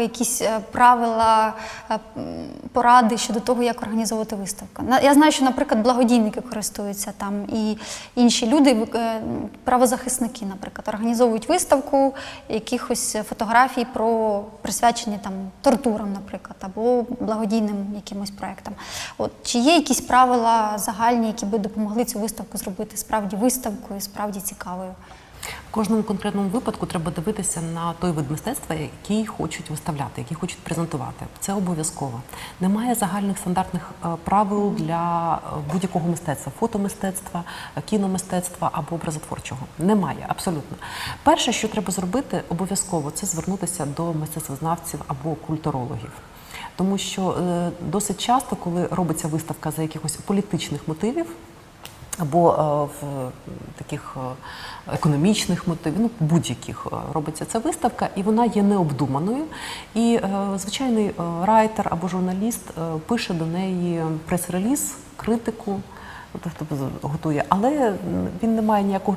Якісь е, правила, е, поради щодо того, як організовувати виставку. Я знаю, що, наприклад, благодійники користуються там, і інші люди, е, правозахисники, наприклад, організовують виставку якихось фотографій про присвячені там тортурам, наприклад, або благодійним якимось проектам. От чи є якісь правила загальні, які би допомогли цю виставку зробити справді виставкою, справді цікавою? Кожному конкретному випадку треба дивитися на той вид мистецтва, який хочуть виставляти, який хочуть презентувати. Це обов'язково. Немає загальних стандартних е, правил для е, будь-якого мистецтва, фотомистецтва, е, кіномистецтва або образотворчого. Немає абсолютно. Перше, що треба зробити, обов'язково це звернутися до мистецтвознавців або культурологів. Тому що досить часто, коли робиться виставка за якихось політичних мотивів, або е, в таких е, економічних мотивів, ну будь-яких е, робиться ця виставка, і вона є необдуманою. І звичайний райтер або журналіст пише до неї прес-реліз, критику. Тобто готує, але він не має ніякого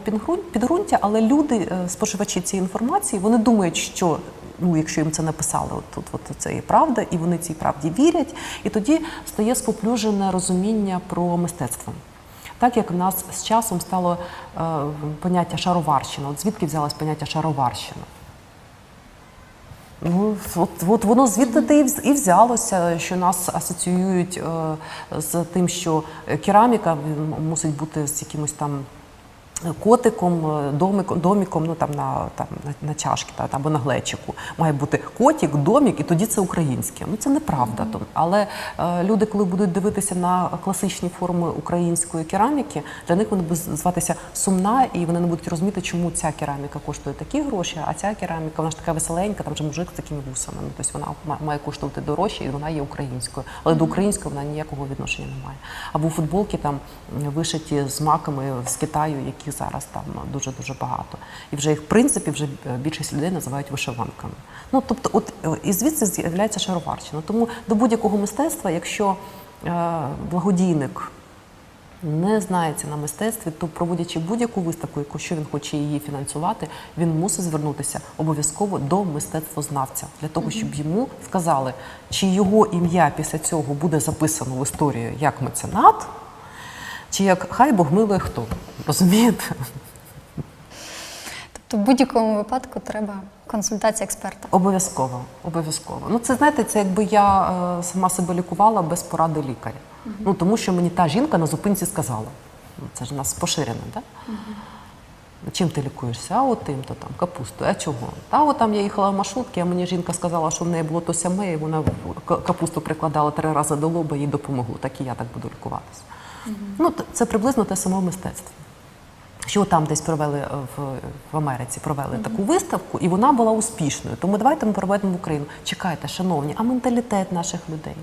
підґрунтя, але люди, споживачі цієї інформації, вони думають, що ну, якщо їм це написали, от тут от це і правда, і вони цій правді вірять, і тоді стає споплюжене розуміння про мистецтво. Так як в нас з часом стало е, поняття шароварщина. От звідки взялось поняття шароварщина? Ну, от, от воно звідти і взялося, що нас асоціюють е, з тим, що кераміка мусить бути з якимось там котиком, е, домиком, доміком, ну там на там на, на чашки та або на глечику. Має бути котик, домік, і тоді це українське. Ну це неправда. Том. Але е, люди, коли будуть дивитися на класичні форми української кераміки, для них вони будуть зватися сумна, і вони не будуть розуміти, чому ця кераміка коштує такі гроші, а ця кераміка вона ж така веселенька, там же мужик з такими вусами. Ну, тобто вона ма- має коштувати дорожче, і вона є українською. Але до української вона ніякого відношення не має. Або футболки там вишиті з маками з Китаю, яких зараз там дуже дуже багато. І вже їх в принципі вже більшість людей називають вишиванками. Ну тобто, от е, і звідси з'являється шароварщина. Тому до будь-якого мистецтва, якщо е, благодійник не знається на мистецтві, то проводячи будь-яку виставку, якщо він хоче її фінансувати, він мусить звернутися обов'язково до мистецтвознавця для того, щоб йому сказали, чи його ім'я після цього буде записано в історію як меценат, чи як хай Бог милує хто. Розумієте? Тобто, в будь-якому випадку треба консультація експерта. Обов'язково, обов'язково. Ну це знаєте, це якби я е, сама себе лікувала без поради лікаря. Ну тому що мені та жінка на зупинці сказала. Ну, це ж у нас поширене, так? Чим ти лікуєшся? А от тим, то там капустою. А чого? Та от там я їхала в маршрутці, а мені жінка сказала, що в неї було то сяме, і вона капусту прикладала три рази до лоба, їй допомогло. Так і я так буду лікуватися. Ну, це приблизно те саме мистецтво. Що там десь провели е, в, в Америці, провели таку виставку, і вона була успішною. Тому давайте ми проведемо в Україну. Чекайте, шановні, а менталітет наших людей,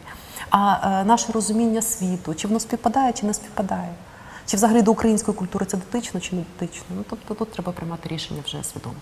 а е, наше розуміння світу, чи воно співпадає, чи не співпадає? Чи взагалі до української культури це дотично, чи не дотично? Ну тобто тут треба приймати рішення вже свідомо.